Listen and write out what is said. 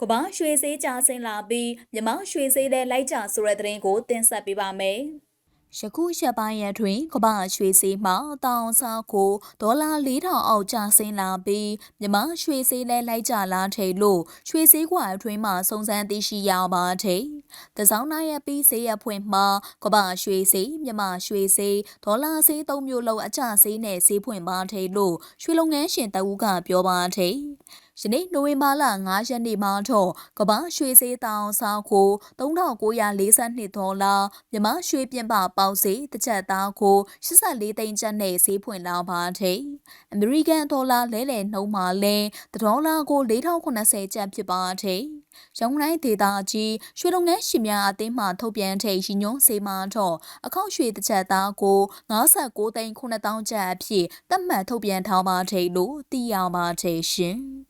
ကမ္ဘာရွှေဈေးကျဆင်းလာပြီးမြမရွှေဈေးလည်းလိုက်ကျဆိုတဲ့သတင်းကိုတင်ဆက်ပေးပါမယ်။ယခုရက်ပိုင်းရက်တွင်ကမ္ဘာရွှေဈေးမှာတောင်စားကိုဒေါ်လာ4000အောက်ကျဆင်းလာပြီးမြမရွှေဈေးလည်းလိုက်ကျလာတယ်လို့ရွှေဈေးကွာအတွင်းမှာစုံစမ်းသိရှိရပါတယ်။တစောင်းနိုင်ရပြီးဈေးရဖွင့်မှာကမ္ဘာရွှေဈေးမြမရွှေဈေးဒေါ်လာဈေးသုံးမျိုးလုံးအကျဈေးနဲ့ဈေးဖွင့်ပါတယ်လို့ရွှေလုပ်ငန်းရှင်တဦးကပြောပါတ ယ်။ယနေ့နိုဝင်ဘာလ9ရက်နေ့မှာတော့ကမ္ဘာရွှေဈေးတောင်စားကို3942ဒေါ်လာမြမရွှေပြင်ပပေါက်ဈေးတစ်ချက်သားကို84သိန်းကျပ်နဲ့ဈေးဖွင့်လာပါတယ်။အမေရိကန်ဒေါ်လာလဲလှယ်နှုန်းမှာလဲဒေါ်လာကို4080ကျပ်ဖြစ်ပါတယ်။ရောင်းတိုင်းဒေတာကြီးရွှေလုပ်ငန်းရှင်များအသင်းမှထုတ်ပြန်တဲ့ရည်ညွှန်းစေမှာတော့အခောက်ရွှေတစ်ချက်သားကို59သိန်း9000ကျပ်အဖြစ်သတ်မှတ်ထုတ်ပြန်ထားပါတယ်လို့သိရပါတယ်ရှင်။